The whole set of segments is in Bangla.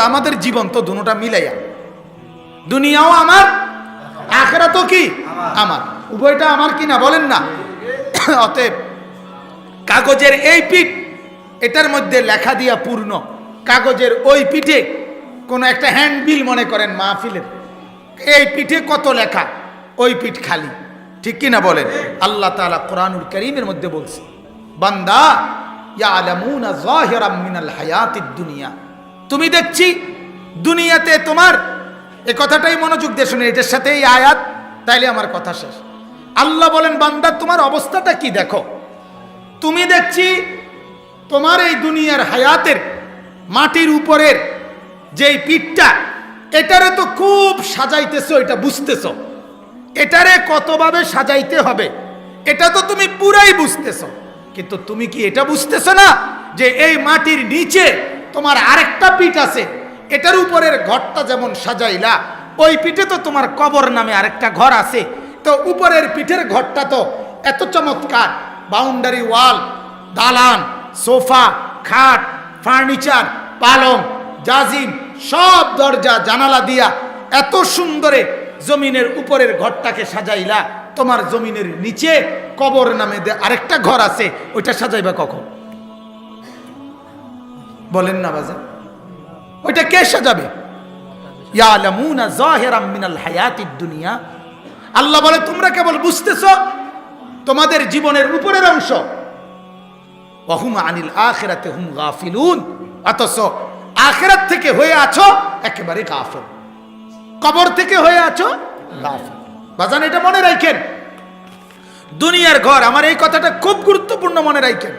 আমাদের জীবন তো দুটা মিলাইয়া। দুনিয়াও আমার আখেরা তো কি? আমার। উভয়টা আমার কি না বলেন না। অতএব কাগজের এই পিঠ, এটার মধ্যে লেখা দিয়া পূর্ণ। কাগজের ওই পিঠে কোনো একটা হ্যান্ডবিল মনে করেন মাহফিলের। এই পিঠে কত লেখা? ওই পিঠ খালি। ঠিক কি না বলেন? আল্লাহ তাআলা কোরআনুল করিমের মধ্যে বলছে, বান্দা, ইয়ালামুনা যাহিরাম মিনাল হায়াতিদ দুনিয়া। তুমি দেখছি দুনিয়াতে তোমার, এ কথাটাই মনোযোগ দিয়ে শুনে, এটার সাথে এই আয়াত, তাইলে আমার কথা শেষ। আল্লাহ বলেন, বান্দা, তোমার অবস্থাটা কি দেখো? তুমি দেখছি তোমার এই দুনিয়ার হায়াতের, মাটির উপরের যেই পিঠটা, এটারে তো খুব সাজাইতেছো, এটা বুঝতেছো। এটারে কতভাবে সাজাইতে হবে, এটা তো তুমি পুরাই বুঝতেছ। কিন্তু তুমি কি এটা বুঝতেছো না যে এই মাটির নিচে তোমার আরেকটা পিঠ আছে। এটার উপরের ঘরটা যেমন সাজাইলা, ওই পিঠে তো তোমার কবর নামে আরেকটা ঘর আছে। তো উপরের পিঠের ঘরটা তো এত চমৎকার। বাউন্ডারি ওয়াল, দালান, সোফা, খাট, ফার্নিচার, পালং, জাজিম, সব দরজা, জানালা দিয়া এত সুন্দরে জমিনের উপরের ঘরটাকে সাজাইলা, তোমার জমিনের নিচে কবর নামে আরেকটা ঘর আছে, ওইটা সাজাইবা কখন? বলেন না বাজা। ওইটা কে সাজাবে? ইয়ালামুনা যাহিরাম মিনাল হায়াতিদ দুনিয়া। আল্লাহ বলে, তোমরা কেবল বুঝতেছ তোমাদের জীবনের উপরের অংশ। ওহুম আনিল আখিরাতে হুম গাফিলুন। অথচ আখিরাত থেকে হয়ে আছো একেবারে গাফিল। কবর থেকে হয়ে আছো গাফিল। বাজান, এটা মনে রাখেন। দুনিয়ার ঘর, আমার এই কথাটা খুব গুরুত্বপূর্ণ মনে রাখেন।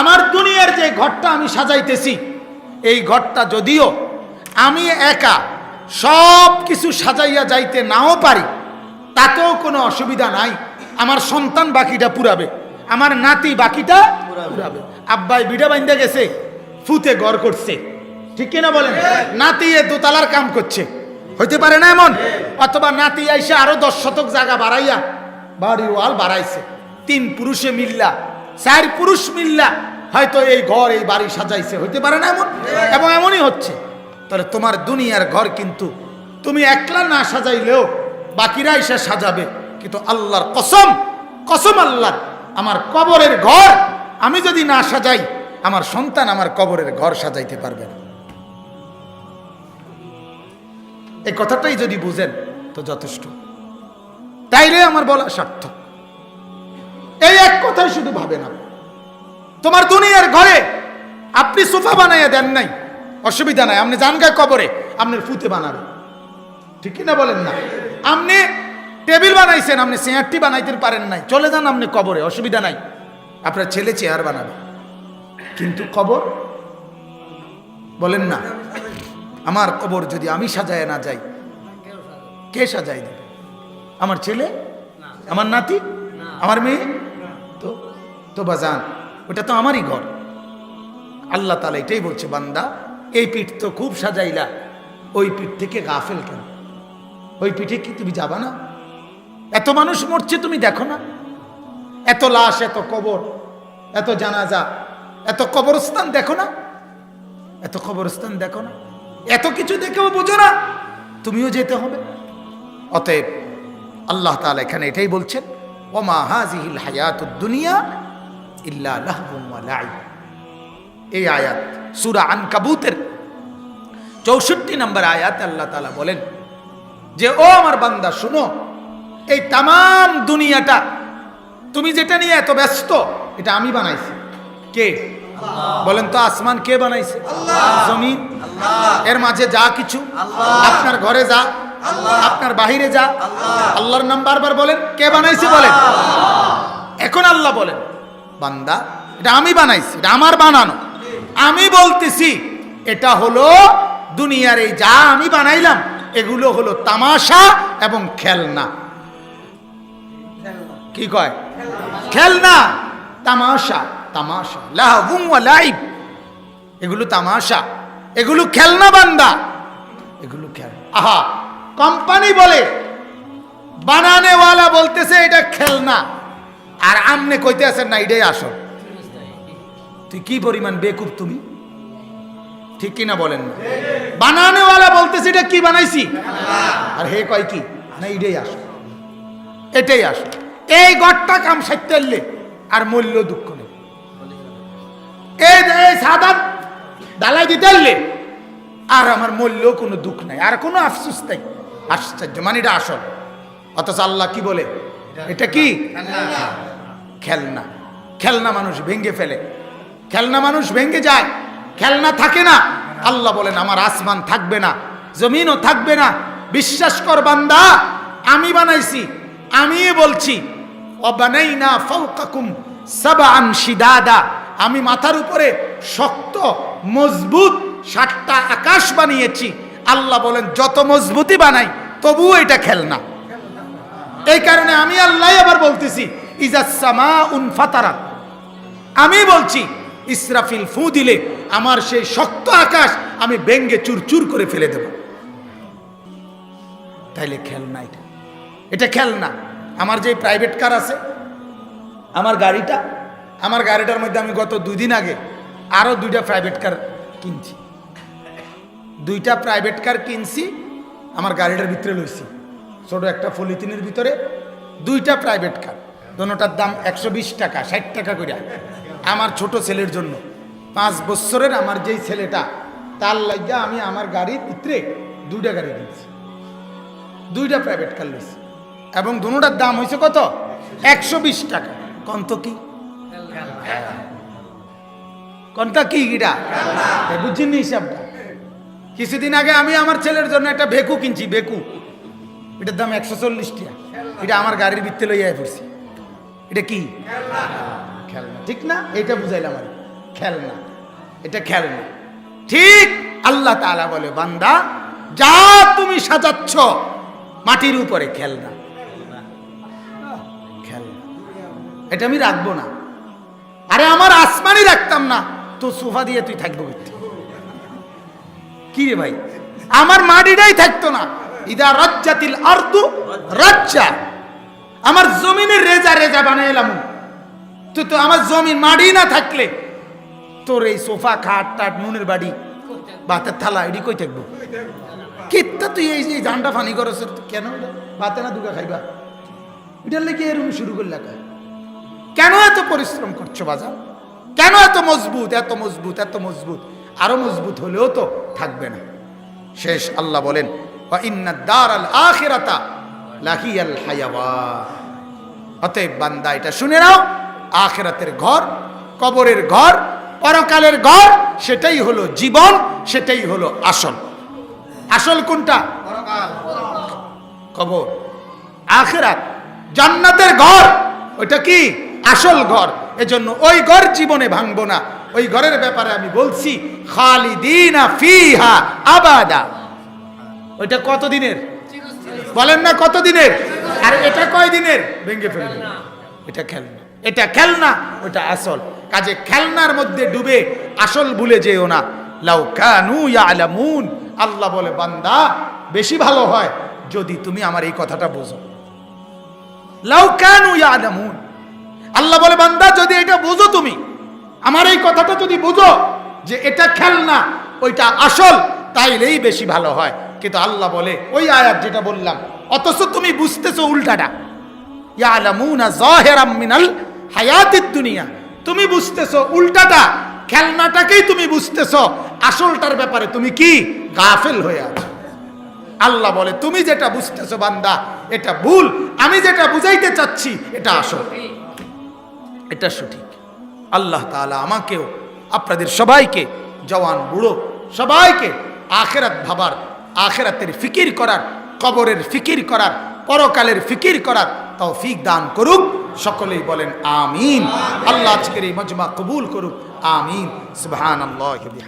আমার দুনিয়ার যে ঘরটা আমি সাজাইতেছি, এই ঘরটা যদিও আমি একা সব কিছু সাজাইয়া যাইতে নাও পারি, তাতেও কোনো অসুবিধা নাই। আমার সন্তান বাকিটা পুরাবে, আমার নাতি বাকিটা পুরাবে। আব্বাই বিড়া বাইন্দা গেছে, ফুতে গড় করছে। ঠিক কিনা বলেন? নাতি এ দোতলার কাম করছে। হইতে পারে না এমন? অথবা নাতি আইসে আরও দশ শতক জায়গা বাড়াইয়া বাড়ি ওয়াল বাড়াইছে। তিন পুরুষে মিল্লা। চার পুরুষ মিল্লা হয়তো এই ঘর, এই বাড়ি সাজাইছে, হইতে পারে না এমন? এবং এমনই হচ্ছে। তাহলে তোমার দুনিয়ার ঘর কিন্তু তুমি একলা না সাজাইলেও বাকিরা এসে সাজাবে। কিন্তু আল্লাহর কসম কসম আল্লাহ, আমার কবরের ঘর আমি যদি না সাজাই, আমার সন্তান আমার কবরের ঘর সাজাইতে পারবে না। এই কথাটাই যদি বুঝেন, তো যথেষ্ট। তাইলে আমার বলা সার্থক। এই এক কথাই শুধু ভাবে না। তোমার দুনিয়ার ঘরে আপনি সোফা বানাইয়া দেন নাই। অসুবিধা নাই, আপনি জান গায়ে কবরে, আপনার ফুতে বানাবে। ঠিক না বলেন না? আপনি টেবিল বানাইছেন, আপনি চেয়ারটি বানাইতে পারেন নাই। চলে যান আপনি কবরে, অসুবিধা নাই। আপনার ছেলে চেয়ার বানাবে। কিন্তু কবর? বলেন না। আমার কবর যদি আমি সাজায় না যাই, কে সাজাই দেবে? আমার ছেলে? আমার নাতি? আমার মেয়ে? তো বাজান ওটা তো আমারই ঘর। আল্লাহ তালা এটাই বলছে, বান্দা, এই পিঠ তো খুব সাজাইলা, ওই পিঠ থেকে গাফেল কেন? ওই পিঠে কি তুমি যাবা না? এত মানুষ মরছে তুমি দেখো না। এত লাশ, এত কবর, এত জানাজা, এত কবরস্থান দেখো না। এত কবরস্থান দেখো না। এত কিছু দেখেও বোঝো না। তুমিও যেতে হবে। অতএব আল্লাহ তাআলা এখানে এটাই বলছেন, ওমা হাজিহিল হায়াতুদ দুনিয়া ইল্লা এই আয়াত সূরা আনকাবুতের চৌষট্টি নম্বর আয়াতে আল্লাহ তালা বলেন যে ও আমার বান্দা শুনো এই তাম দুনিয়াটা তুমি যেটা নিয়ে এত ব্যস্ত এটা আমি বানাইছি। কে? বলেন তো আসমান কে বানাইছে? জমিন? এর মাঝে যা কিছু আপনার ঘরে যা আপনার বাহিরে যা আল্লাহর নাম বারবার বলেন কে বানাইছে বলেন? এখন আল্লাহ বলেন বান্দা, এটা আমি বানাইছি, এটা আমার বানানো। আমি বলতেছি, এটা হলো দুনিয়ার এই যা আমি বানাইলাম, এগুলো হলো তামাশা এবং খেলনা। কি কয়? খেলনা। তামাশা তামাশা। লাহুম লাইব। এগুলো তামাশা। এগুলো খেলনা বান্দা। এগুলো খেল, আহা কোম্পানি বলে, বানানেওয়ালা বলতেছে এটা খেলনা। আর আমনে কইতে আছেন না, এটাই আসল। তুই কি পরিমাণ বেকুব তুমি? ঠিক কিনা বলেন না? বানানেওয়ালা বলতেছে, এটা কি বানাইছি? আর হে কয় কি? না, এটাই আসো এটাই আসো এই গড়টা কাম সাইতে আর মূল্য দুঃখ নেই। এই এই সাদা ডালাই দিতে আর আমার মূল্য কোনো দুঃখ নাই, আর কোনো আফসুস নাই। আশ্চর্য মানে এটা আসল। অথচ আল্লাহ কি বলে? এটা কি? খেলনা। খেলনা মানুষ ভেঙে ফেলে। খেলনা মানুষ ভেঙে যায়। খেলনা থাকে না। আল্লাহ বলেন, আমার আসমান থাকবে না, জমিনও থাকবে না। বিশ্বাস কর বান্দা, আমি বানাইছি আমি বলছি না আমি মাথার উপরে শক্ত, মজবুত সাতটা আকাশ বানিয়েছি। আল্লাহ বলেন, যত মজবুতি বানাই, তবুও এটা খেলনা। এই কারণে আমি আল্লাহ আবার বলতেছি উন আমি বলছি, ইসরাফিল ফু দিলে আমার সেই শক্ত আকাশ আমি ব্যঙ্গে চুরচুর করে ফেলে দেব। তাইলে খেলনা এটা। এটা খেলনা আমার যে প্রাইভেট কার আছে, আমার গাড়িটা, আমার গাড়িটার মধ্যে আমি গত দুই দিন আগে আরও দুইটা প্রাইভেট কার কিনছি। দুইটা প্রাইভেট কার কিনছি, আমার গাড়িটার ভিতরে লইছি। ছোট একটা পলিথিনের ভিতরে দুইটা প্রাইভেট কার দোনোটার দাম একশো বিশ টাকা, ষাট টাকা করে। আমার ছোট ছেলের জন্য। পাঁচ বছরের আমার যেই ছেলেটা, তার লাগিয়া আমি আমার গাড়ির ভিতরে দুইটা গাড়ি কিনছি দুইটা প্রাইভেট কার লইছি। এবং দোনোটার দাম হয়েছে কত? একশো বিশ টাকা। কন্ত কি? কোনটা কি এটা? বুঝছেন হিসাবটা। কিছুদিন আগে আমি আমার ছেলের জন্য একটা ভেকু কিনছি, ভেকু। এটার দাম একশো চল্লিশ টাকা। এটা আমার গাড়ির ভিত্তে লইয়া পড়ছি। এটা কি? খেলনা। ঠিক না? এটা বুঝাইলাম আর খেলনা। এটা খেলনা। ঠিক আল্লাহ তাআলা বলে, বান্দা, যা তুমি সাজাচ্ছ, মাটির উপরে খেলনা। এটা আমি রাখব না। আরে আমার আসমানই রাখতাম না। তো সোফা দিয়ে তুই থাকব কি রে ভাই? আমার মাটিটাই থাকতো না। ইদা রজ্জাতিল আরদু রজ্জা। আমার জমিনের রেজা রেজা বানাইলাম তো তো আমার জমিন মাটি না থাকলে তোর এই সোফা, খাট, টাট, নুনের বাড়ি ভাতের থালা, এডি কই থাকব? কিত্তা তুই এই যে জানটা ফানি করছ কেন এটা? ভাতে না দুগা খাইবা? এটার লেগে এরকম শুরু করলে কেন এত পরিশ্রম করছ বাজার? কেন এত মজবুত এত মজবুত এত মজবুত? আরও মজবুত হলেও তো থাকবে না। শেষ আল্লাহ বলেন ইন্না দারাল আখিরাতা লাহিয়াল হায়াওয়ান অতএব বান্দা এটা শুনে নাও আখেরাতের ঘর কবরের ঘর পরকালের ঘর সেটাই হলো জীবন সেটাই হলো আসল। আসল কোনটা? কবর। আখেরাত জান্নাতের ঘর ওইটা কি? আসল ঘর। এজন্য ওই ঘর জীবনে ভাঙবো না। ওই ঘরের ব্যাপারে আমি বলছি খালিদিনা ফিহা আবাদা। ওইটা কত দিনের বলেন না কত দিনের আর এটা কয় দিনের ভেঙে ফেলবে। এটা খেলনা। এটা খেলনা ওটা আসল। কাজে খেলনার মধ্যে ডুবে আসল ভুলে যেও না। লাউ কানু ইয়ালামুন। আল্লাহ বলে বান্দা বেশি ভালো হয় যদি তুমি আমার এই কথাটা বোঝো। লাউ কানু ইয়ালামুন। আল্লাহ বলে বান্দা যদি এটা বোঝো তুমি আমার এই কথাটা যদি বুঝো যে এটা খেলনা ওইটা আসল তাইলেই বেশি ভালো হয়। কিন্তু আল্লাহ বলে, ওই আয়াত যেটা বললাম, অথচ তুমি বুঝতেছো উল্টাটা। তুমি বুঝতেছো উল্টাটা, খেলনাটাকেই তুমি বুঝতেছো, আসলটার ব্যাপারে তুমি কি? গাফেল হয়ে আছো। আল্লাহ বলে, তুমি যেটা বুঝতেছো বান্দা, এটা ভুল। আমি যেটা বুঝাইতে চাচ্ছি, এটা আসল। এটা সঠিক। আল্লাহ তাআলা আমাকেও, আপনাদের সবাইকে, জওয়ান বুড়ো সবাইকে, আখেরাত ভাবার আখেরাতের ফিকির করার, কবরের ফিকির করার, পরকালের ফিকির করার তাও ফিক দান করুক। সকলেই বলেন আমিন। আল্লাহ আজকের এই মজমা কবুল করুক। আমিন। সুবহানাল্লাহি